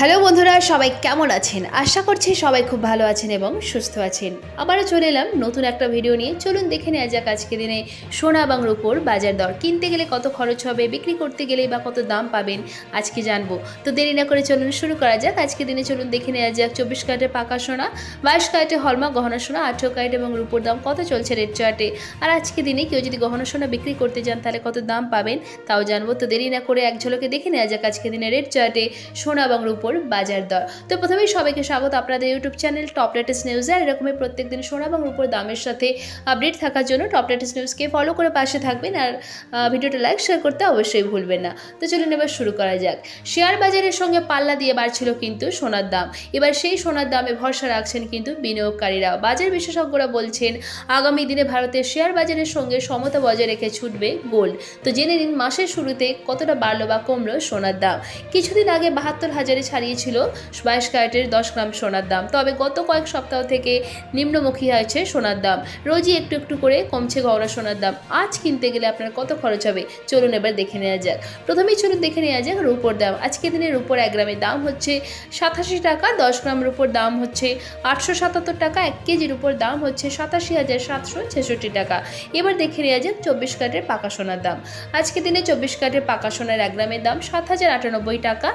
Hello বন্ধুরা, সবাই কেমন আছেন? আশা করছি সবাই খুব ভালো আছেন এবং সুস্থ আছেন। আবারও চলে এলাম নতুন একটা ভিডিও নিয়ে। চলুন দেখে নেওয়া যাক আজকে দিনে সোনা এবং রূপোর বাজার দর। কিনতে গেলে কত খরচ হবে, বিক্রি করতে গেলে বা কত দাম পাবেন, আজকে জানব। তো দেরি না করে চলুন শুরু করা যাক। আজকে দিনে চলুন দেখে নেওয়া যাক চব্বিশ ক্যারেটে পাকা সোনা, বাইশ ক্যারেটে হলমার্ক গহনা সোনা, আঠেরো ক্যারেট এবং রূপোর দাম কত চলছে রেড চার্টে। আর আজকে দিনে কেউ যদি গহনা সোনা বিক্রি করতে যান তাহলে কত দাম পাবেন, তাও জানব। তো দেরি না করে এক ঝলকে দেখে নেওয়া যাক আজকে দিনে রেড চার্টে সোনা এবং রূপোর বাজার দর। তো প্রথমেই সবাইকে স্বাগত আপনাদের ইউটিউব চ্যানেল টপ লেটেস্ট নিউজে আর এরকমই প্রত্যেকদিন সোনা এবং রূপোর দামের সাথে আপডেট থাকার জন্য টপ লেটেস্ট নিউজকে ফলো করে পাশে থাকবেন। আর ভিডিওটা লাইক শেয়ার করতে অবশ্যই ভুলবেন না। তো চলুন এবার শুরু করা যাক। শেয়ার বাজারের সঙ্গে পাল্লা দিয়ে বাড়ছিল কিন্তু সোনার দাম। এবার সেই সোনার দামে ভরসা রাখছেন কিন্তু বিনিয়োগকারীরা বাজার বিশেষজ্ঞরা বলছেন, আগামী দিনে ভারতের শেয়ার বাজারের সঙ্গে সমতা বজায় রেখে ছুটবে গোল্ড। তো জেনে নিন, মাসের শুরুতে কতটা বাড়লো বা কমলো সোনার দাম। কিছুদিন আগে বাহাত্তর হাজারে ছাড়িয়েছিল বাইশ ক্যারেটের দশ গ্রাম সোনার দাম। তবে গত কয়েক সপ্তাহ থেকে নিম্নমুখী হয়েছে সোনার দাম। রোজই একটু একটু করে কমছে গহনা সোনার দাম। আজ কিনতে গেলে আপনার কত খরচ হবে? চলুন এবার দেখে নেওয়া যাক। প্রথমেই চলুন দেখে নেওয়া যাক রূপোর দাম। আজকে দিনে রূপোর এক গ্রামের দাম হচ্ছে সাতাশি টাকা, দশ গ্রাম রূপোর দাম হচ্ছে আটশো সাতাত্তর টাকা, এক কেজির উপর দাম হচ্ছে সাতাশি হাজার সাতশো ছেষট্টি টাকা। এবার দেখে নেওয়া যাক চব্বিশ ক্যারেটের পাকা সোনার দাম। আজকে দিনে চব্বিশ ক্যারেটের পাকা সোনার এক গ্রামের দাম সাত হাজার আটানব্বই টাকা,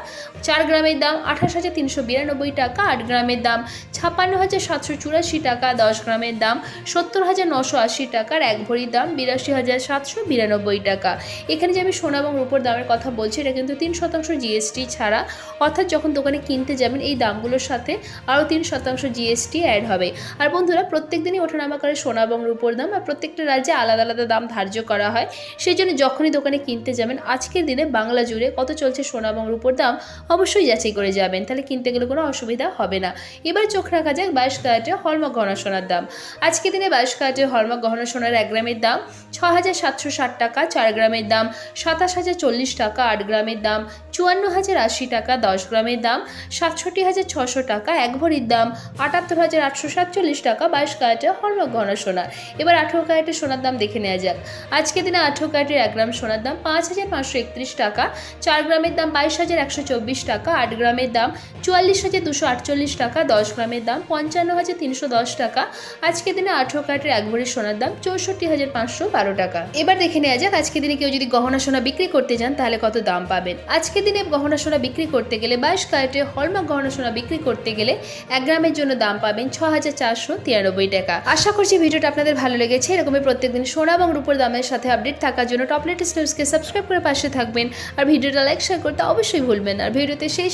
চার গ্রামের দাম আঠাশ হাজার তিনশো বিরানব্বই টাকা, আট গ্রামের দাম ছাপ্পান্ন হাজার সাতশো চুরাশি টাকা, দশ গ্রামের দাম সত্তর হাজার নশো আশি টাকার এক ভরির দাম বিরাশি হাজার সাতশো বিরানব্বই টাকা। এখানে যে আমি সোনা এবং রূপোর দামের কথা বলছি, এটা কিন্তু তিন শতাংশ জিএসটি ছাড়া, অর্থাৎ যখন দোকানে কিনতে যাবেন, এই দামগুলোর সাথে আরও তিন শতাংশ জিএসটি অ্যাড হবে। আর বন্ধুরা প্রত্যেক দিনই ওঠানামা করে সোনা এবং রূপোর দাম আর প্রত্যেকটা রাজ্যে আলাদা আলাদা দাম ধার্য করা হয়। সেই জন্য যখনই দোকানে কিনতে যাবেন, আজকের দিনে বাংলা জুড়ে কত চলছে সোনা এবং রূপোর দাম, অবশ্যই যাচাই করে যাবেন, তাহলে কিনতে গেলে কোনো অসুবিধা হবে না। এবার চোখ রাখা যাক বাইশ ক্যারেটে হলমার্ক গহনা সোনার দাম। আজকে দিনে বাইশ ক্যারেটে হলমার্ক গহনা সোনার এক গ্রামের দাম ছ হাজার সাতশো ষাট টাকা, চার গ্রামের দাম সাতাশ হাজার চল্লিশ টাকা, আট গ্রামের দাম চুয়ান্ন হাজার আশি টাকা, দশ গ্রামের দাম সাতষট্টি হাজার ছশো টাকা, এক ভরির দাম আটাত্তর হাজার আটশো সাতচল্লিশ টাকা, বাইশ ক্যারেটে হলমার্ক গহনা সোনার এবার আঠেরো ক্যারেটের সোনার দাম দেখে নেওয়া যাক। আজকে দিনে আঠেরো ক্যারেটের এক গ্রাম সোনার দাম পাঁচ হাজার পাঁচশো একত্রিশ টাকা, চার গ্রামের দাম বাইশ হাজার একশো চব্বিশ টাকা, আট গ্রামের দাম চুয়াল্লিশ হাজার দুশো আটচল্লিশ টাকা, দশ গ্রামের দাম পঞ্চান্ন হাজার তিনশো দশ টাকা। আজকে দিনে আঠেরো ক্যারেটের এক ভরি সোনার দাম চৌষট্টি হাজার পাঁচশো বারো টাকা। এবার দেখে নেওয়া যাক আজকে দিনে কেউ যদি গহনা সোনা বিক্রি করতে যান, তাহলে কত দাম পাবেন? আজকে দিনে গহনা সোনা বিক্রি করতে গেলে বাইশ ক্যারেটে হলমার্ক গহনা সোনা বিক্রি করতে গেলে এক গ্রামের জন্য দাম পাবেন ছ হাজার চারশো তিরানব্বই টাকা। আশা করছি ভিডিওটা আপনাদের ভালো লেগেছে। এরকমই প্রত্যেকদিন সোনা এবং রূপোর দামের সাথে আপডেট থাকার জন্য টপ লেটেস্ট নিউজকে সাবস্ক্রাইব করে পাশে থাকবেন। আর ভিডিওটা লাইক, শেয়ার করতে অবশ্যই ভুলবেন আর ভিডিওতে শেষ